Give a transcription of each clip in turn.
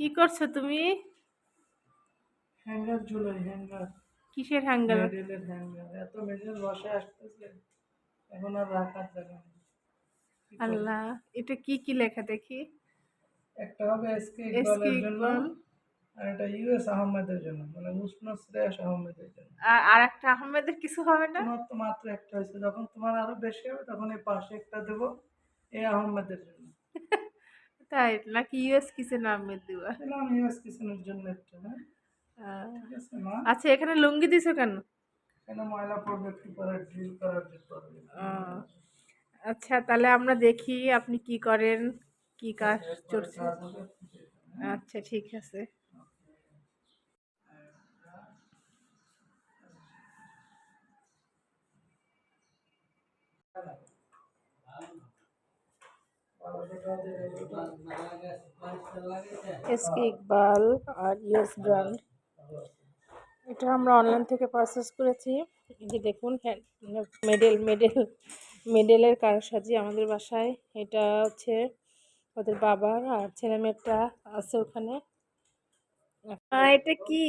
কি করছ তুমি? হ্যাঙ্গার ঝুলাই হ্যাঙ্গার। কিসের হ্যাঙ্গার? মেডেলের হ্যাঙ্গার। এত মেডেল বসে আসতেছে। এখন আর রাখার জায়গা আল্লাহ এটা কি কি লেখা দেখি? একটা হবে এসকে ইকবালের জন্য আর এটা ইউএস আহমেদের জন্য। মানে উষ্ণ শ্রেয়স আহমেদের জন্য। আর আর একটা আহমেদের কিছু হবে না? তোমার তো মাত্র একটা হয়েছে। যখন তোমার আরও বেশি হবে তখন এই পাশে একটা দেবো। এই আহমেদের জন্য। তাই? নাকি ইউএস কিসের নামের দিবা দিলাম ইউএস কিচেনের জন্য একটা হ্যাঁ? আচ্ছা এখানে লুঙ্গি দিছো কেন? কেন ময়লা পড়বে একটু পরে ড্রিল করার যে পড়বে আহ, আচ্ছা তাহলে আমরা দেখি আপনি কি করেন কি কাজ চলছে। আচ্ছা ঠিক আছে। এসকে ইকবাল আর ইয়েস ব্র্যান্ড এটা আমরা অনলাইন থেকে পারচেস করেছি। যে দেখুন মেডেল মেডেল মেডেলের কারসাজি আমাদের বাসায়। এটা হচ্ছে ওদের বাবার আর ছেলে মেয়েটা আছে ওখানে। এটা কি?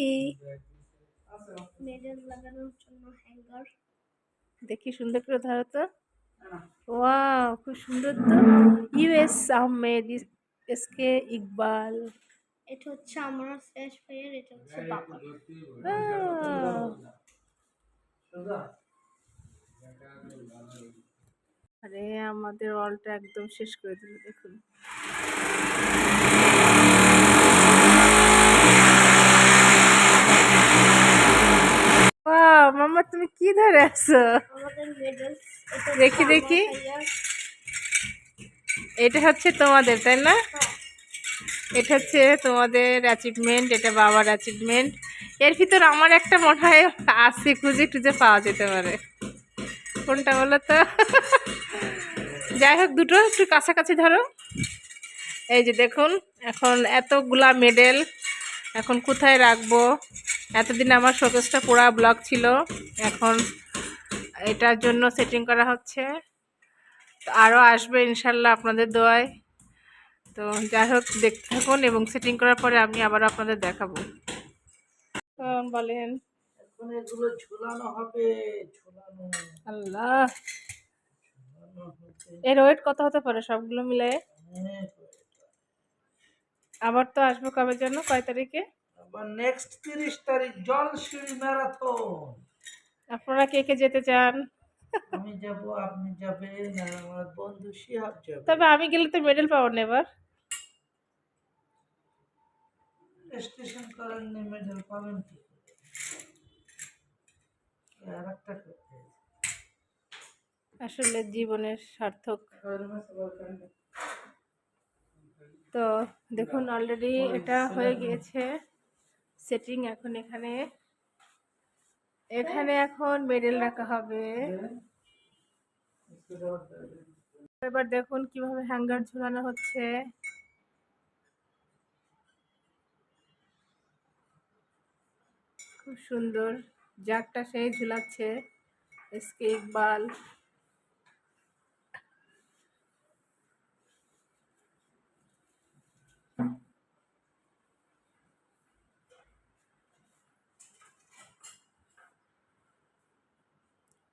দেখি, সুন্দর করে ধরো তো। ওয়াও খুব সুন্দর তো। ইউএস আহমেদ এসকে ইকবাল এটা হচ্ছে আমার শেষ ভাইয়ের এটা হচ্ছে সোজা আরে আমাদের অলটা একদম শেষ করে দিল দেখুন। মামা তুমি কি ধরে আছো? দেখি দেখি। এটা হচ্ছে তোমাদের, তাই না? এটা হচ্ছে তোমাদের অ্যাচিভমেন্ট এটা বাবার অ্যাচিভমেন্ট এর ভিতর আমার একটা মনে হয় আছে, খুঁজে খুঁজে পাওয়া যেতে পারে। কোনটা বলো তো? যাই হোক, দুটো একটু কাছাকাছি ধরো। এই যে দেখুন, এখন এতগুলা মেডেল এখন কোথায় রাখব? এতদিন আমার শোকেসটা পুরা ব্লক ছিল। এখন এটার জন্য সেটিং করা হচ্ছে। তো আরও আসবে ইনশাল্লাহ আপনাদের দোয়ায়। তো যাই হোক দেখতে থাকুন এবং সেটিং করার পরে আমি আবার আপনাদের দেখাবো। বলেন। এখন এগুলো ঝুলানো হবে ঝুলানো। আল্লাহ। এর ওয়েট কত হতে পারে সবগুলো মিলে আবার তো আসব কবে জন্য কয় তারিখে? আবার নেক্সট তিরিশ তারিখ জলশিড়ি ম্যারাথন আপনারা কে কে যেতে চান? আমি যাব আপনি যাবেন আমার বন্ধু শিহাব যাবে। তবে আমি গেলে তো মেডেল পাবো না এবার স্টেশন করেন মেডেল পাবেন কি আর একটা আসলে জীবনের সার্থক। তো দেখুন অলরেডি এটা হয়ে গিয়েছে। সেটিং এখন এখানে। এখানে এখন মেডেল রাখা হবে। এবার দেখুন কীভাবে হ্যাঙ্গার ঝুলানো হচ্ছে। খুব সুন্দর। জাগটা সেই ঝুলাচ্ছে। স্কেক ইকবাল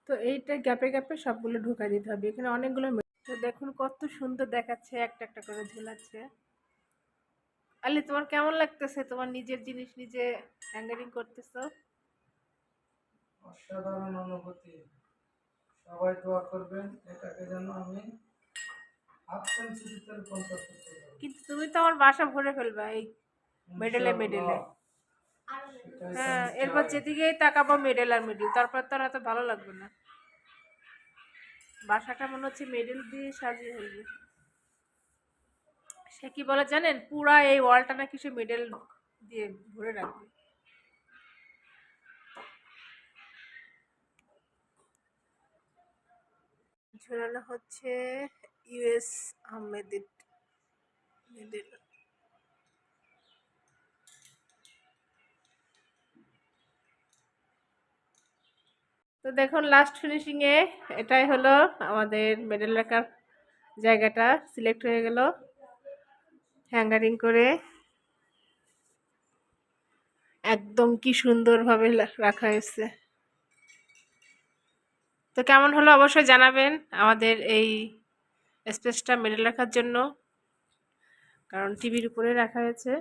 তো এইটা গ্যাপে গ্যাপে সবগুলো ঢুকা দিতে হবে। এখানে অনেকগুলো তো দেখুন কত সুন্দর দেখাচ্ছে একটা একটা করে ঝুলাচ্ছে। আলি তোমার কেমন লাগতেছে? তোমার নিজের জিনিস নিজে হ্যাঙ্গারিং করতেছো? অসাধারণ অনুভূতি। সবাই দোয়া করবেন এটাকে যেন আমি কিন্তু তুমি তো আমার বাসা ভরে ফেলবে এই মেডেলে মেডেলে হ্যাঁ এরপর। যেদিকেই তাকাবো মেডেল আর মেডেল তারপর তো আর এত ভালো লাগবে না। বাসাটা মনে হচ্ছে মেডেল দিয়ে সাজিয়ে ফেলবে। সে কি বলে জানেন? পুরা এই ওয়ালটা নাকি সে মেডেল দিয়ে ভরে রাখবে। ঝোলানো হচ্ছে ইউএস আহমেদের মেডেল তো দেখুন লাস্ট ফিনিশিংয়ে এটাই হলো আমাদের মেডেল রাখার জায়গাটা সিলেক্ট হয়ে গেল। হ্যাঙ্গারিং করে একদম কি সুন্দরভাবে রাখা হয়েছে। তো কেমন হলো অবশ্যই জানাবেন আমাদের এই স্পেসটা মেডেল রাখার জন্য, কারণ টিভির উপরে রাখা হয়েছে।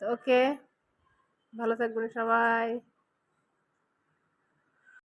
তো ওকে ভালো থাকবেন সবাই।